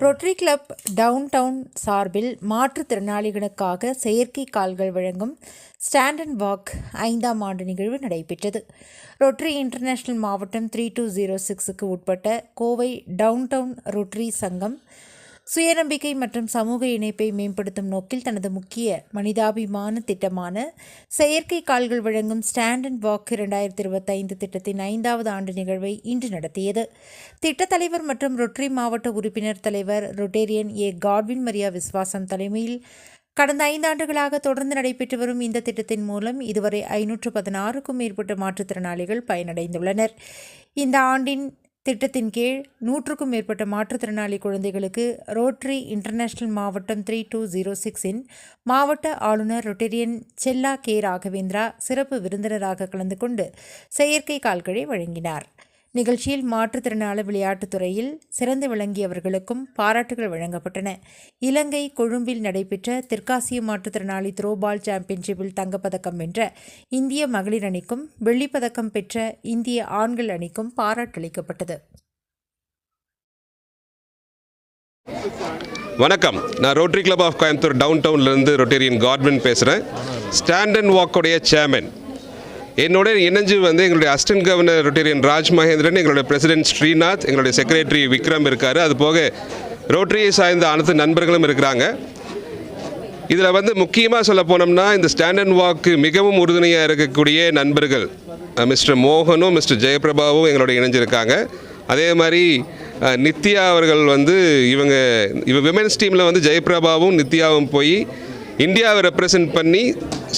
Rotary club down down சார்பில் மாற்றுத்திறனாளிகளுக்காக செயற்கை கால்கள் வழங்கும் ஸ்டாண்ட் அண்ட் வாக் ஐந்தாம் ஆண்டு நிகழ்வு நடைபெற்றது. ரொட்டரி இன்டர்நேஷ்னல் மாவட்டம் த்ரீ டூ ஜீரோ சிக்ஸுக்கு உட்பட்ட கோவை டவுன் டவுன் சங்கம் சுயநம்பிக்கை மற்றும் சமூக இணைப்பை மேம்படுத்தும் நோக்கில் தனது முக்கிய மனிதாபிமான திட்டமான செயற்கை கால்கள் வழங்கும் ஸ்டாண்ட் அண்ட் வாக் இரண்டாயிரத்தி இருபத்தைந்து திட்டத்தின் ஐந்தாவது ஆண்டு நிகழ்வை இன்று நடத்தியது. திட்ட தலைவர் மற்றும் ரொட்டரி மாவட்ட உறுப்பினர் தலைவர் Rotarian A. Godwin Maria Viswasam தலைமையில் கடந்த ஐந்தாண்டுகளாக தொடர்ந்து நடைபெற்று வரும் இந்த திட்டத்தின் மூலம் இதுவரை ஐநூற்று பதினாறுக்கும் மேற்பட்ட மாற்றுத்திறனாளிகள் பயனடைந்துள்ளனர். இந்த ஆண்டின் திட்டத்தின் கீழ் நூற்றுக்கும் மேற்பட்ட மாற்றுத்திறனாளி குழந்தைகளுக்கு ரோட்டரி இன்டர்நேஷனல் மாவட்டம் த்ரீ டூ ஜீரோ சிக்ஸின் மாவட்ட ஆளுநர் ரொட்டேரியன் செல்லா கே ராகவேந்திரா சிறப்பு விருந்தினராக கலந்து கொண்டு செயற்கை கால்களை வழங்கினார். நிகழ்ச்சியில் மாற்றுத்திறனாளி விளையாட்டுத்துறையில் சிறந்து விளங்கியவர்களுக்கும் பாராட்டுகள் வழங்கப்பட்டன. இலங்கை கொழும்பில் நடைபெற்ற தெற்காசிய மாற்றுத்திறனாளி த்ரோபால் சாம்பியன்ஷிப்பில் தங்கப்பதக்கம் வென்ற இந்திய மகளிர் அணிக்கும் வெள்ளிப்பதக்கம் பெற்ற இந்திய ஆண்கள் அணிக்கும் பாராட்டளிக்கப்பட்டது. வணக்கம். நான் rotary club of Coimbatore town டவுன்லேருந்து rotarian Godwin பேசுகிறேன் ஸ்டாண்ட் அண்ட் வாக்கோடைய சேர்மன் என்னோட இணைஞ்சு வந்து எங்களுடைய assistant governor rotarian Raj Mahendran எங்களுடைய பிரசிடென்ட் ஸ்ரீநாத் எங்களுடைய செக்ரட்டரி விக்ரம் இருக்கார். அது போக ரோட்டரியை சார்ந்த அனைத்து நண்பர்களும் இருக்கிறாங்க. இதில் வந்து முக்கியமாக சொல்ல போனோம்னா இந்த ஸ்டாண்டர்ட் வாக்கு மிகவும் உறுதுணையாக இருக்கக்கூடிய நண்பர்கள் மிஸ்டர் மோகனும் மிஸ்டர் ஜெயபிரபாவும் எங்களோட இணைஞ்சிருக்காங்க. அதே மாதிரி நித்யா அவர்கள் வந்து இவங்க இவ விமென்ஸ் டீமில் வந்து ஜெயபிரபாவும் நித்யாவும் போய் இந்தியாவை ரெப்ரசன்ட் பண்ணி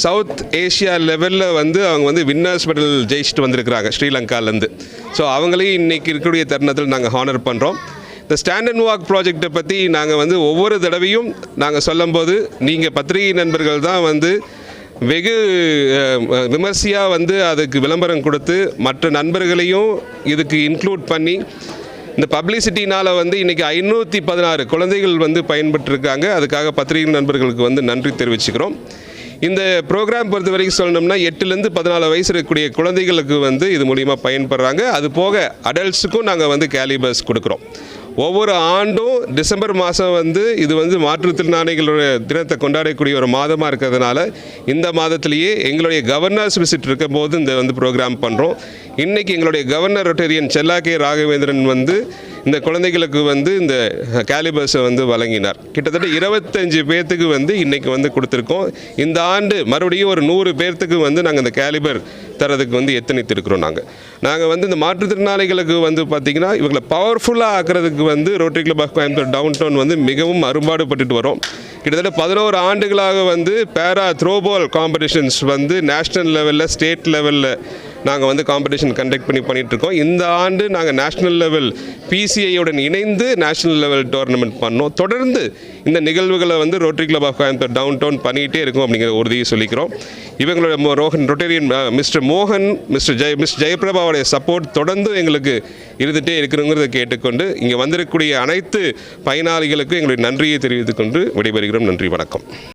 சவுத் ஏஷியா லெவலில் வந்து அவங்க வந்து வின்னர்ஸ் மெடல் ஜெயிச்சுட்டு வந்திருக்கிறாங்க ஸ்ரீலங்காலேருந்து ஸோ அவங்களையும் இன்றைக்கி இருக்கக்கூடிய தருணத்தில் நாங்கள் ஹானர் பண்ணுறோம் இந்த ஸ்டாண்ட் அண்ட் வாக் ப்ராஜெக்டை பற்றி நாங்கள் வந்து ஒவ்வொரு தடவையும் நாங்கள் சொல்லும்போது நீங்கள் பத்திரிகை நண்பர்கள் தான் வந்து வெகு விமர்சையாக வந்து அதுக்கு விளம்பரம் கொடுத்து மற்ற நண்பர்களையும் இதுக்கு இன்க்ளூட் பண்ணி இந்த பப்ளிசிட்டினால் வந்து இன்றைக்கி ஐநூற்றி பதினாறு குழந்தைகள் வந்து பயன்பெற்றிருக்காங்க. அதுக்காக பத்திரிகை நண்பர்களுக்கு வந்து நன்றி தெரிவிச்சுக்கிறோம். இந்த ப்ரோக்ராம் பொறுத்த வரைக்கும் சொல்லணும்னா எட்டுலேருந்து பதினாலு வயசு இருக்கக்கூடிய குழந்தைகளுக்கு வந்து இது மூலிமா பயன்படுறாங்க. அது போக அடல்ட்ஸுக்கும் நாங்கள் வந்து கேலிபர்ஸ் கொடுக்குறோம். ஒவ்வொரு ஆண்டும் டிசம்பர் மாதம் வந்து இது வந்து மாற்றுத்திறனாளிகளுடைய தினத்தை கொண்டாடக்கூடிய ஒரு மாதமாக இருக்கிறதுனால இந்த மாதத்திலேயே எங்களுடைய கவர்னர்ஸ் விசிட் இருக்கும்போது இந்த வந்து ப்ரோக்ராம் பண்ணுறோம் இன்றைக்கி எங்களுடைய governor rotarian Chella K Raghavendran வந்து இந்த குழந்தைகளுக்கு வந்து இந்த கேலிபர்ஸை வந்து வழங்கினார். கிட்டத்தட்ட இருபத்தஞ்சு பேர்த்துக்கு வந்து இன்றைக்கி வந்து கொடுத்துருக்கோம். இந்த ஆண்டு மறுபடியும் ஒரு நூறு பேர்த்துக்கு வந்து நாங்கள் இந்த கேலிபர் தரதுக்கு வந்து எத்தனைத்திருக்கிறோம் நாங்கள் நாங்கள் வந்து இந்த மாற்றுத்திறனாளிகளுக்கு வந்து பார்த்திங்கன்னா இவங்களை பவர்ஃபுல்லாக ஆக்கிறதுக்கு வந்து rotary club of Coimbatore town town வந்து மிகவும் அரும்பாடுபட்டுட்டு வரோம் கிட்டத்தட்ட பதினோரு ஆண்டுகளாக வந்து பேரா த்ரோபால் காம்படிஷன்ஸ் வந்து நேஷ்னல் லெவலில் ஸ்டேட் லெவலில் நாங்கள் வந்து காம்படிஷன் கண்டக்ட் பண்ணி பண்ணிகிட்ருக்கோம் இந்த ஆண்டு நாங்கள் நேஷ்னல் லெவல் பிசிஐயுடன் இணைந்து நேஷ்னல் லெவல் டோர்னமெண்ட் பண்ணோம். தொடர்ந்து இந்த நிகழ்வுகளை வந்து rotary club of Coimbatore town town பண்ணிகிட்டே இருக்கும் அப்படிங்கிற உறுதியை சொல்லிக்கிறோம். இவங்களோட மோ- ரோஹன் ரொட்டேரியன் மிஸ்டர் மோகன் மிஸ்டர் ஜெய மிஸ் ஜெயபிரபாவுடைய சப்போர்ட் தொடர்ந்து எங்களுக்கு இருந்துகிட்டே இருக்கிறோங்கிறத கேட்டுக்கொண்டு இங்கே வந்திருக்கக்கூடிய அனைத்து பயனாளிகளுக்கும் எங்களுடைய நன்றியை தெரிவித்துக்கொண்டு விடைபெறுகிறோம். நன்றி வணக்கம்.